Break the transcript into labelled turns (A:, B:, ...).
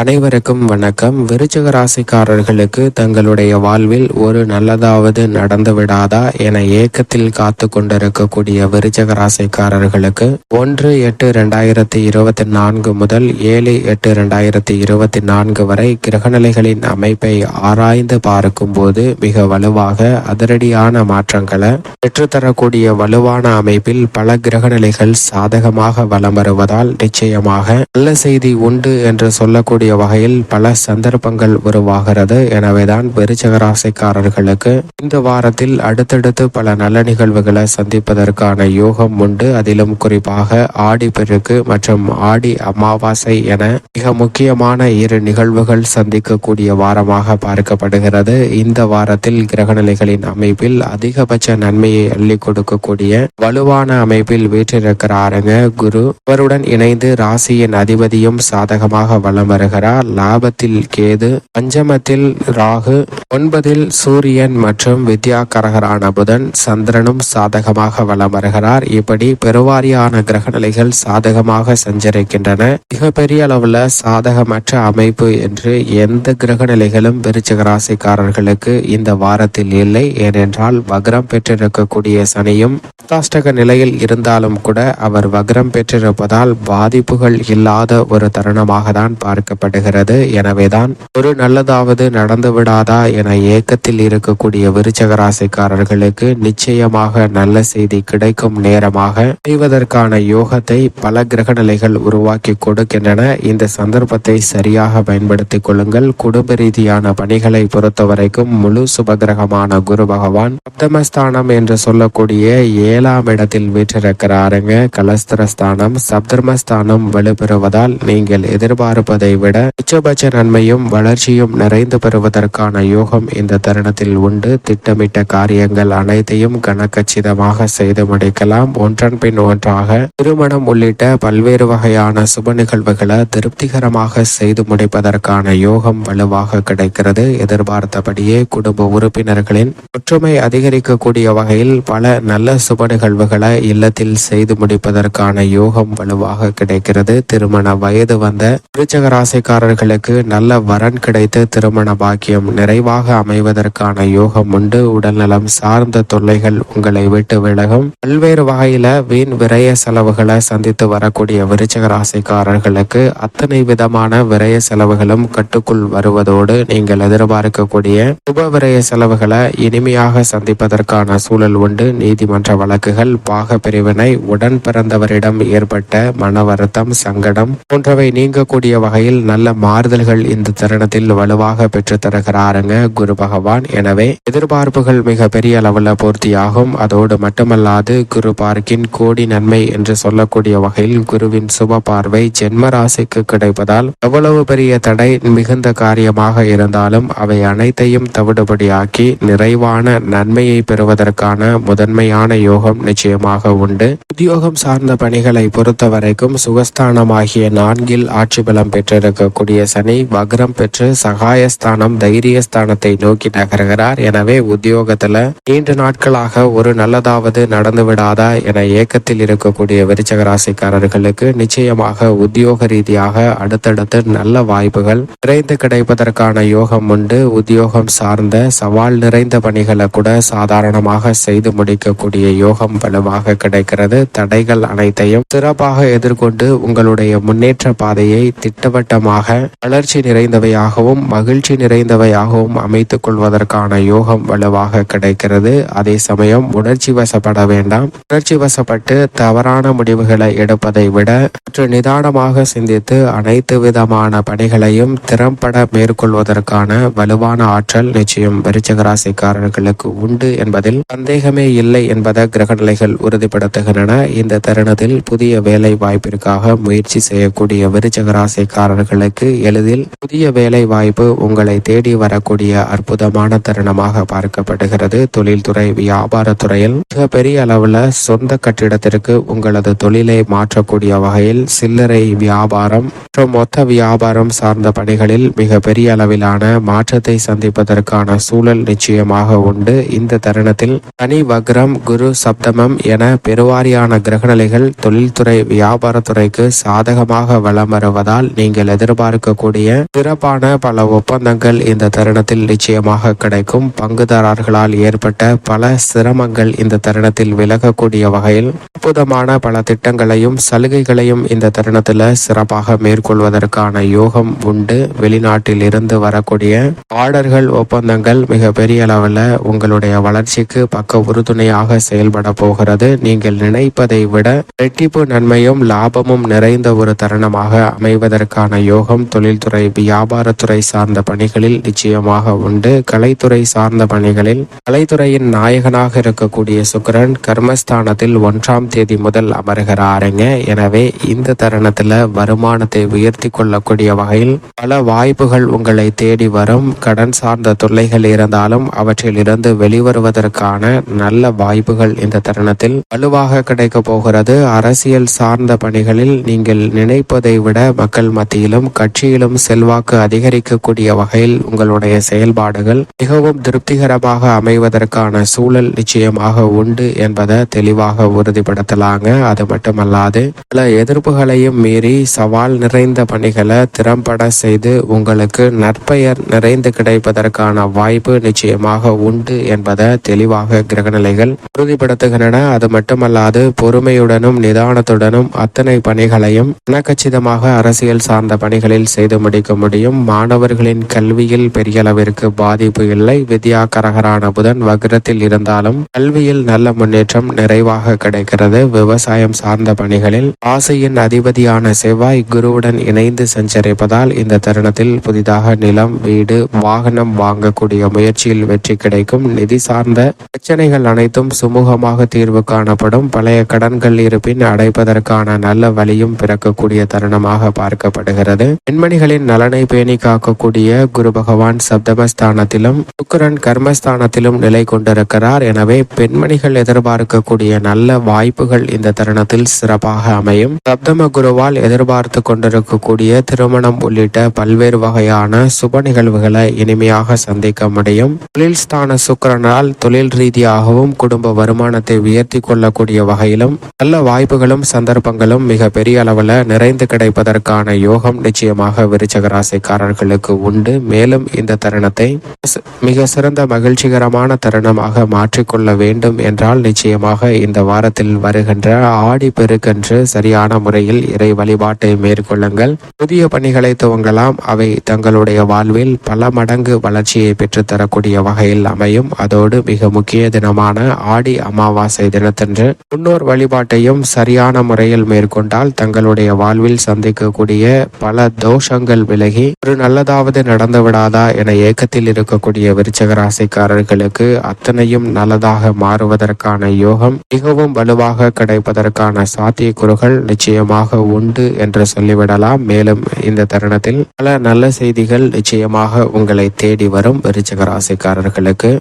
A: அனைவருக்கும் வணக்கம். விருச்சக ராசிக்காரர்களுக்கு தங்களுடைய வாழ்வில் ஒரு நல்லதாவது நடந்து விடாதா என ஏக்கத்தில் காத்து கொண்டிருக்கக்கூடிய விருச்சக ராசிக்காரர்களுக்கு ஒன்று எட்டு ரெண்டாயிரத்தி இருபத்தி நான்கு முதல் ஏழு எட்டு ரெண்டாயிரத்தி இருபத்தி நான்கு வரை கிரகநிலைகளின் அமைப்பை ஆராய்ந்து பார்க்கும் போது மிக வலுவாக அதிரடியான மாற்றங்களை பெற்றுத்தரக்கூடிய வலுவான அமைப்பில் பல கிரகநிலைகள் சாதகமாக வலம் வருவதால் நிச்சயமாக நல்ல செய்தி உண்டு என்று சொல்லக்கூடிய வகையில் பல சந்தர்ப்பங்கள் உருவாகிறது. எனவேதான் விருச்சகராசிக்காரர்களுக்கு இந்த வாரத்தில் அடுத்தடுத்து பல நல்ல நிகழ்வுகளை சந்திப்பதற்கான யோகம் உண்டு. அதிலும் குறிப்பாக ஆடி பெருக்கு மற்றும் ஆடி அமாவாசை என மிக முக்கியமான இரு நிகழ்வுகள் சந்திக்கக்கூடிய வாரமாக பார்க்கப்படுகிறது. இந்த வாரத்தில் கிரகநிலைகளின் அமைப்பில் அதிகபட்ச நன்மையை அள்ளி கொடுக்கக்கூடிய வலுவான அமைப்பில் வீற்றிருக்கிறாருங்க குரு. அவருடன் இணைந்து ராசியின் அதிபதியும் சாதகமாக வலம் வருகிறார். லாபத்தில் கேது பஞ்சமத்தில் ராகு ஒன்பதில் சூரியன் மற்றும் வித்யாகரகரான புதன் சந்திரனும் சாதகமாக வலம் வருகிறார் இப்படி பெருவாரியான கிரகநிலைகள் சாதகமாக சஞ்சரிக்கின்றன. மிகப்பெரிய அளவுல சாதகமற்ற அமைப்பு என்று எந்த கிரகநிலைகளும் விருச்சிக ராசிக்காரர்களுக்கு இந்த வாரத்தில் இல்லை. ஏனென்றால் வக்ரம் பெற்றிருக்கக்கூடிய சனியும் அஷ்டாஷ்டக நிலையில் இருந்தாலும் கூட அவர் வக்ரம் பெற்றிருப்பதால் பாதிப்புகள் இல்லாத ஒரு தருணமாக தான் பார்க்க பார்க்கப்படுகிறது எனவேதான் ஒரு நல்லதாவது நடந்து விடாதா என ஏக்கத்தில் இருக்கக்கூடிய விருச்சகராசிக்காரர்களுக்கு நிச்சயமாக நல்ல செய்தி கிடைக்கும் நேரமாக செய்வதற்கான யோகத்தை பல கிரகநிலைகள் உருவாக்கி கொடுக்கின்றன. இந்த சந்தர்ப்பத்தை சரியாக பயன்படுத்திக் கொள்ளுங்கள். குடும்ப ரீதியான பணிகளை பொறுத்தவரைக்கும் முழு சுபகிரகமான குரு பகவான் சப்தமஸ்தானம் என்று சொல்லக்கூடிய ஏழாம் இடத்தில் வீற்றிருக்கிறாருங்க. கலஸ்திரஸ்தானம் சப்தர்மஸ்தானம் வலுப்பெறுவதால் நீங்கள் எதிர்பார்ப்பதை விட உச்சபட்ச நன்மையும் வளர்ச்சியும் நிறைந்து பெறுவதற்கான யோகம் இந்த தருணத்தில் உண்டு. திட்டமிட்ட காரியங்கள் அனைத்தையும் கனக்கச்சிதமாக செய்து முடிக்கலாம். ஒன்றன் பின் ஒன்றாக திருமணம் உள்ளிட்ட பல்வேறு வகையான சுப நிகழ்வுகளை திருப்திகரமாக செய்து முடிப்பதற்கான யோகம் வலுவாக கிடைக்கிறது. எதிர்பார்த்தபடியே குடும்ப உறுப்பினர்களின் ஒற்றுமை அதிகரிக்கக்கூடிய வகையில் பல நல்ல சுப நிகழ்வுகளை இல்லத்தில் செய்து முடிப்பதற்கான யோகம் வலுவாக கிடைக்கிறது. திருமண வயது வந்த விருச்சக ராசிக்காரர்களுக்கு நல்ல வரன் கிடைத்து திருமண பாக்கியம் நிறைவாக அமைவதற்கான யோகம் உண்டு. உடல்நலம் சார்ந்த தொல்லைகள் உங்களை விட்டு விலகும். பல்வேறு வகையில வீண் விரய செலவுகளை சந்தித்து வரக்கூடிய விருச்சக ராசிக்காரர்களுக்கு அத்தனை விதமான விரய செலவுகளும் கட்டுக்குள் வருவதோடு நீங்கள் எதிர்பார்க்கக்கூடிய சுப விரய செலவுகளை இனிமையாக சந்திப்பதற்கான சூழல் உண்டு. நீதிமன்ற வழக்குகள் பாக பிரிவினை உடன் பிறந்தவரிடம் ஏற்பட்ட மன வருத்தம் சங்கடம் போன்றவை நீங்கக்கூடிய வகையில் நல்ல மாறுதல்கள் இந்த தருணத்தில் வலுவாக பெற்று தருகிறாருங்க குரு பகவான். எனவே எதிர்பார்ப்புகள் மிக பெரிய அளவில் பூர்த்தியாகும். அதோடு மட்டுமல்லாது குரு பார்க்கின் கோடி நன்மை என்று சொல்லக்கூடிய வகையில் குருவின் சுப பார்வை ஜென்ம ராசிக்கு கிடைப்பதால் எவ்வளவு பெரிய தடை மிகுந்த காரியமாக இருந்தாலும் அவை அனைத்தையும் தவிடுபடியாக்கி நிறைவான நன்மையை பெறுவதற்கான முதன்மையான யோகம் நிச்சயமாக உண்டு. உத்தியோகம் சார்ந்த பணிகளை பொறுத்த வரைக்கும் சுகஸ்தானமாகிய நான்கில் ஆட்சி பலம் இருக்கக்கூடிய சனி வக்ரம் பெற்று சகாயஸ்தானம் தைரியஸ்தானத்தை நோக்கி நகர்கிறார். எனவே உத்தியோகத்துல நீண்ட நாட்களாக ஒரு நல்லதாவது நடந்து விடாதா என ஏக்கத்தில் இருக்கக்கூடிய விருச்சக ராசிக்காரர்களுக்கு நிச்சயமாக உத்தியோக ரீதியாக அடுத்தடுத்து நல்ல வாய்ப்புகள் விரைந்து கிடைப்பதற்கான யோகம் உண்டு. உத்தியோகம் சார்ந்த சவால் நிறைந்த பணிகளை கூட சாதாரணமாக செய்து முடிக்கக்கூடிய யோகம் வலுவாக கிடைக்கிறது. தடைகள் அனைத்தையும் சிறப்பாக எதிர்கொண்டு உங்களுடைய முன்னேற்ற பாதையை திட்டவட்டமாக வளர்ச்சி நிறைந்தவையாகவும் மகிழ்ச்சி நிறைந்தவையாகவும் அமைத்துக் கொள்வதற்கான யோகம் வலுவாக கிடைக்கிறது. அதே சமயம் உணர்ச்சி வசப்பட வேண்டாம். உணர்ச்சி வசப்பட்டு தவறான முடிவுகளை எடுப்பதை விட சற்று நிதானமாக சிந்தித்து அனைத்து விதமான பணிகளையும் திறம்பட மேற்கொள்வதற்கான வலுவான ஆற்றல் நிச்சயம் விருச்சகராசிக்காரர்களுக்கு உண்டு என்பதில் சந்தேகமே இல்லை என்பதை கிரகநிலைகள் உறுதிப்படுத்துகின்றன. இந்த தருணத்தில் புதிய வேலை வாய்ப்பிற்காக முயற்சி செய்யக்கூடிய விருச்சகராசிக்காரர்கள் ராசிக்காரர்களுக்கு எளிதில் புதிய வேலை வாய்ப்பு உங்களை தேடி வரக்கூடிய அற்புதமான தருணமாக பார்க்கப்படுகிறது. தொழில்துறை வியாபாரத்துறையில் மிக பெரிய அளவுல சொந்த கட்டிடத்திற்கு உங்களது தொழிலை மாற்றக்கூடிய வகையில் சில்லறை வியாபாரம் மற்றும் மொத்த வியாபாரம் சார்ந்த பணிகளில் மிக பெரிய அளவிலான மாற்றத்தை சந்திப்பதற்கான சூழல் நிச்சயமாக உண்டு. இந்த தருணத்தில் தனி வக்ரம் குரு சப்தமம் என பெருவாரியான கிரகநிலைகள் தொழில்துறை வியாபாரத்துறைக்கு சாதகமாக வளம் வருவதால் நீங்கள் எதிர் எதிர்பார்க்கக்கூடிய சிறப்பான பல ஒப்பந்தங்கள் இந்த தருணத்தில் நிச்சயமாக கிடைக்கும். பங்குதாரர்களால் ஏற்பட்ட பல சிரமங்கள் இந்த தருணத்தில் விலகக்கூடிய வகையில் அற்புதமான பல திட்டங்களையும் சலுகைகளையும் இந்த தருணத்தில் சிறப்பாக மேற்கொள்வதற்கான யோகம் உண்டு. வெளிநாட்டில் இருந்து வரக்கூடிய ஆர்டர்கள் ஒப்பந்தங்கள் மிக பெரிய அளவில் உங்களுடைய வளர்ச்சிக்கு பக்க உறுதுணையாக செயல்பட போகிறது. நீங்கள் நினைப்பதை விட ரெட்டிப்பு நன்மையும் லாபமும் நிறைந்த ஒரு தருணமாக அமைவதற்கான யோகம் தொழில்துறை வியாபாரத்துறை சார்ந்த பணிகளில் நிச்சயமாக உண்டு. கலைத்துறை சார்ந்த பணிகளில் கலைத்துறையின் நாயகனாக இருக்கக்கூடிய சுக்கிரன் கர்மஸ்தானத்தில் ஒன்றாம் தேதி முதல் அமர்கிறாருங்க எனவே இந்த தருணத்துல வருமானத்தை உயர்த்தி கொள்ளக்கூடிய வகையில் பல வாய்ப்புகள் உங்களை தேடி வரும். கடன் சார்ந்த தொல்லைகள் இருந்தாலும் அவற்றில் இருந்து வெளிவருவதற்கான நல்ல வாய்ப்புகள் இந்த தருணத்தில் வலுவாக கிடைக்க போகிறது. அரசியல் சார்ந்த பணிகளில் நீங்கள் நினைப்பதை விட மக்கள் மத்தியிலும் கட்சியிலும் செல்வாக்கு அதிகரிக்கக்கூடிய வகையில் உங்களுடைய செயல்பாடுகள் மிகவும் திருப்திகரமாக அமைவதற்கான சூழல் நிச்சயமாக உண்டு என்பதை தெளிவாக உறுதிப்படுத்தலாங்க. அது மட்டுமல்லாது பல எதிர்ப்புகளையும் மீறி சவால் நிறைந்த பணிகளை திறம்பட செய்து உங்களுக்கு நற்பெயர் நிறைந்து கிடைப்பதற்கான வாய்ப்பு நிச்சயமாக உண்டு என்பதை தெளிவாக கிரகநிலைகள் உறுதிப்படுத்துகின்றன. அது மட்டுமல்லாது பொறுமையுடனும் நிதானத்துடனும் அத்தனை பணிகளையும் இனக்கச்சிதமாக அரசியல் சார்ந்த பணிகளில் செய்து முடிக்க முடியும். மாணவர்களின் கல்வியில் பெரிய அளவிற்கு பாதிப்பு இல்லை. வித்யா கரகரான புதன் வக்ரத்தில் இருந்தாலும் கல்வியில் நல்ல முன்னேற்றம் நிறைவாக கிடைக்கிறது. விவசாயம் சார்ந்த பணிகளில் ஆசையின் அதிபதியான செவ்வாய் குருவுடன் இணைந்து சஞ்சரிப்பதால் இந்த தருணத்தில் புதிதாக நிலம் வீடு வாகனம் வாங்கக்கூடிய முயற்சியில் வெற்றி கிடைக்கும். நிதி சார்ந்த பிரச்சனைகள் அனைத்தும் சுமூகமாக தீர்வு காணப்படும். பழைய கடன்கள் இருப்பின் அடைப்பதற்கான நல்ல வழியும் பிறக்கக்கூடிய தருணமாக பார்க்கப்படுகிறது. பெண்மணிகளின் நலனை பேணி காக்கக்கூடிய குரு பகவான் சப்தமஸ்தானத்திலும் சுக்கரன் கர்மஸ்தானத்திலும் நிலை கொண்டிருக்கிறார். எனவே பெண்மணிகள் எதிர்பார்க்கக்கூடிய நல்ல வாய்ப்புகள் இந்த தருணத்தில் சிறப்பாக அமையும். சப்தம குருவால் எதிர்பார்த்து கொண்டிருக்கக்கூடிய திருமணம் உள்ளிட்ட பல்வேறு வகையான சுப நிகழ்வுகளை இனிமையாக சந்திக்க முடியும். தொழில் ஸ்தான சுக்கரனால் தொழில் ரீதியாகவும் குடும்ப வருமானத்தை உயர்த்தி கொள்ளக்கூடிய வகையிலும் நல்ல வாய்ப்புகளும் சந்தர்ப்பங்களும் மிக பெரிய அளவில் நிறைந்து கிடைப்பதற்கான யோகம் நிச்சயமாக விருச்சக ராசிக்காரர்களுக்கு உண்டு. மேலும் இந்த தருணத்தை மிக சிறந்த மகிழ்ச்சிகரமான தருணமாக மாற்றிக்கொள்ள வேண்டும் என்றால் நிச்சயமாக இந்த வாரத்தில் வருகின்ற ஆடி பெருக்கன்று சரியான முறையில் இறை வழிபாட்டை மேற்கொள்ளுங்கள். புதிய பணிகளை துவங்கலாம். அவை தங்களுடைய வாழ்வில் பல மடங்கு வளர்ச்சியை பெற்றுத்தரக்கூடிய வகையில் அமையும். அதோடு மிக முக்கிய தினமான ஆடி அமாவாசை தினத்தன்று முன்னோர் வழிபாட்டையும் சரியான முறையில் மேற்கொண்டால் தங்களுடைய வாழ்வில் சந்திக்கக்கூடிய பல பல தோஷங்கள் விலகி ஒரு நல்லதாவது நடந்து விடாதா என ஏக்கத்தில் இருக்கக்கூடிய விருச்சக ராசிக்காரர்களுக்கு அத்தனையும் நல்லதாக மாறுவதற்கான யோகம் மிகவும் வலுவாக கிடைப்பதற்கான சாத்தியக்கூறுகள் நிச்சயமாக உண்டு என்று சொல்லிவிடலாம். மேலும் இந்த தருணத்தில் பல நல்ல செய்திகள் நிச்சயமாக உங்களை தேடி வரும் விருச்சக ராசிக்காரர்களுக்கு